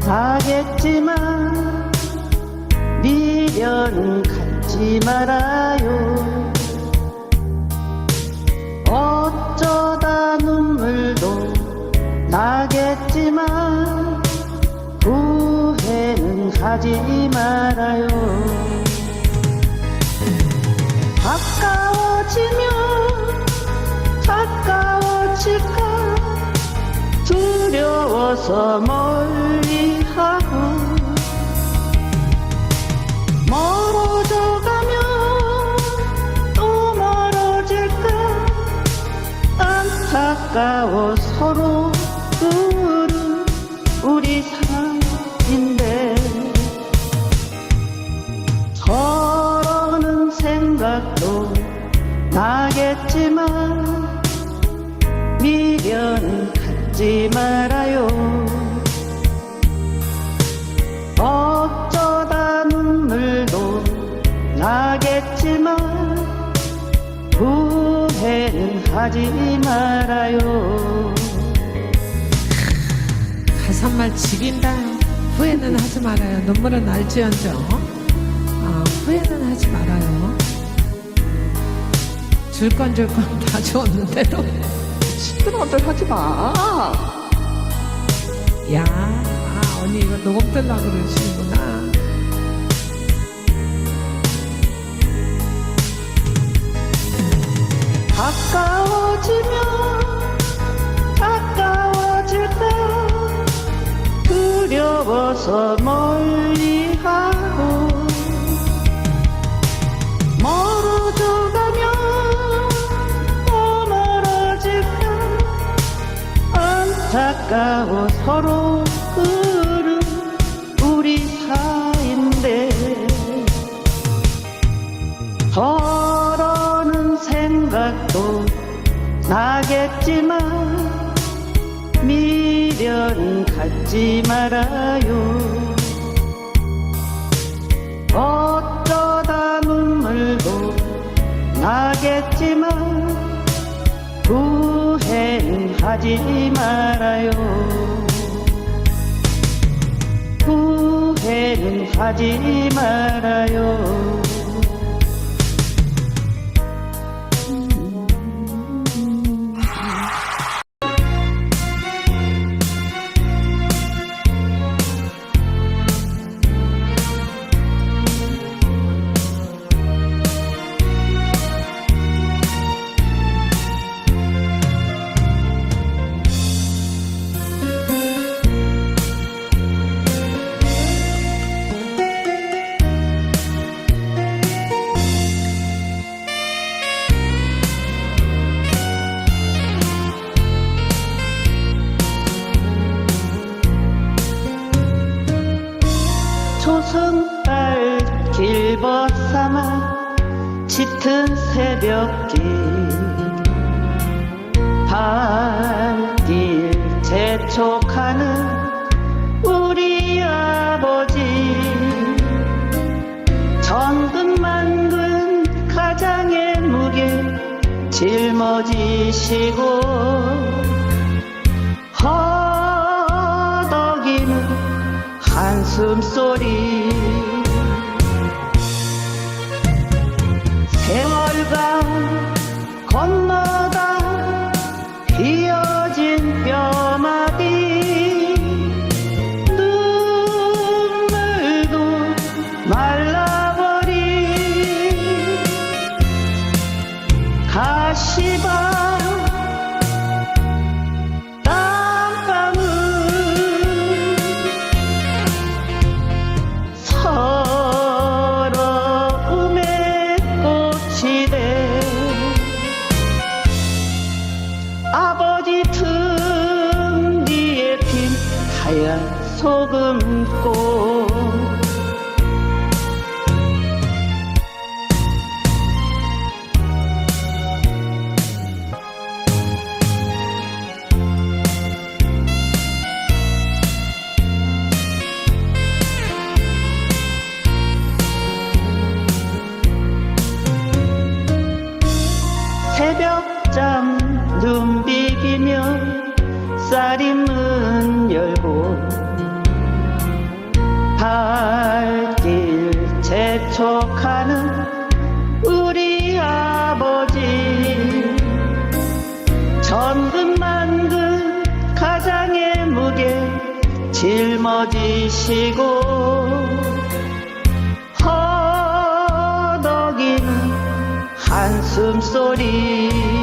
사겠지만 미련 갖지 말아요. 어쩌다 눈물도 나겠지만 후회는 하지 말아요. 가까워지면 두려워서 멀리하고 멀어져 가면 또 멀어질까? 안타까워 서로 그는 우리 사이인데 저러는 생각도 나겠지만 미련 갖지 말아 하지 말아요 가사말 지긴다. 후회는 하지 말아요. 눈물은 날지언정. 아, 후회는 하지 말아요. 줄 건 줄 건 다 줬는데도. 시끄러들 하지 마 야, 아, 언니 이거 녹음 그러시는구나. 가까워지 두려워서 멀리하고 멀어져 가면 또 멀어질까 안타까워 서로 그른 우리 사이인데 저러는 생각도 나겠지만 미련 갖지 말아요. 어쩌다 눈물도 나겠지만 후회는 하지 말아요. 후회는 하지 말아요 짙은 새벽길. 발길 재촉하는 우리 아버지. 전근만근 가장의 무게 짊어지시고 허덕이는 한숨 소리 소금꽃 재촉하는 우리 아버지. 전근만근 가장의 무게 짊어지시고 허덕이는 한숨 소리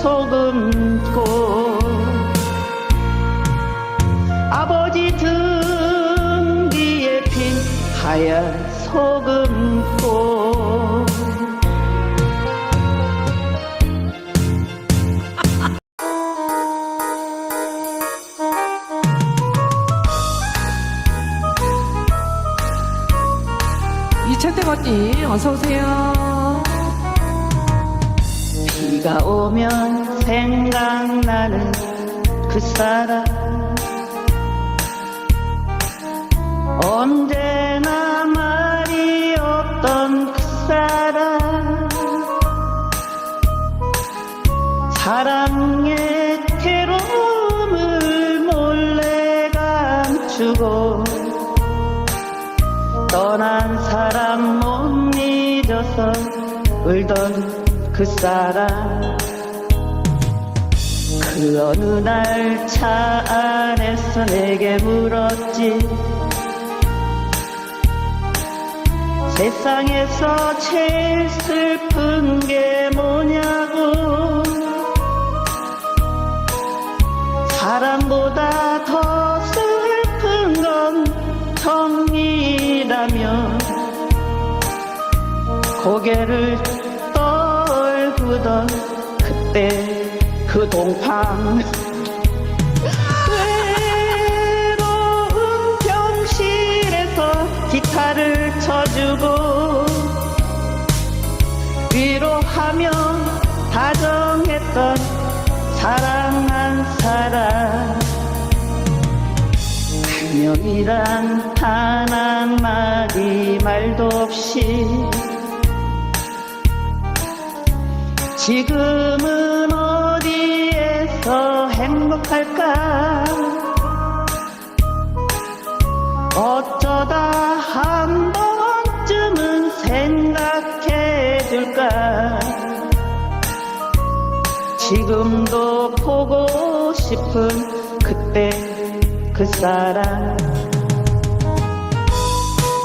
소금꽃. 아버지 등 뒤에 핀 하얀 소금꽃. 이천택 언니 어서 오세요. 비가 오면 생각나는 그 사람. 언제나 말이 없던 그 사람. 사랑의 괴로움을 몰래 감추고 떠난 사람 못 잊어서 울던 그 사람 그 어느 날 차 안에서 내게 물었지. 세상에서 제일 슬픈 게 뭐냐고. 사람보다 더 슬픈 건 정이라며 고개를 떨구던 그때 그 동팡 외로운 병실에서 기타를 쳐주고 위로하며 다정했던 사랑한 사람. 안녕이란 단 한마디 말도 없이 지금은 어디에서 행복할까 어쩌다 한 번쯤은 생각해 줄까 지금도 보고 싶은 그때 그 사람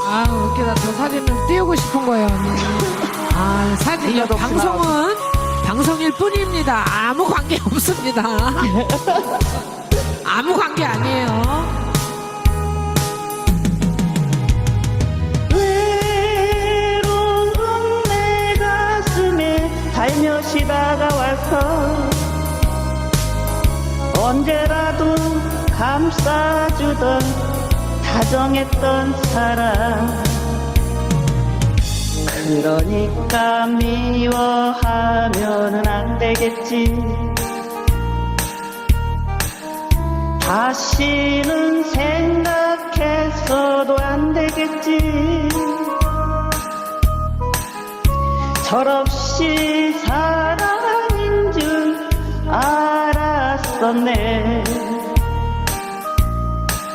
아 웃기다. 저 사진을 띄우고 싶은 거예요 언니. 아 사진 이어도 방송은 방송일 뿐입니다. 아무 관계 없습니다. 아무 관계 아니에요. 외로운 내 가슴에 달며시 다가와서 언제라도 감싸주던 다정했던 사람 그러니까 미워하면은 안 되겠지. 다시는 생각해서도 안 되겠지. 철없이 사랑인 줄 알았었네.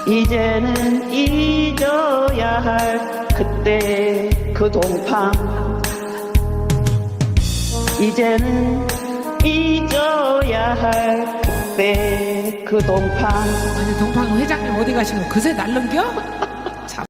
이제는 잊어야 할 그때 그 동팡 이제는 잊어야 할 그때 그 동팡 아니 동방 회장님 어디 가시는 거? 그새 날름겨?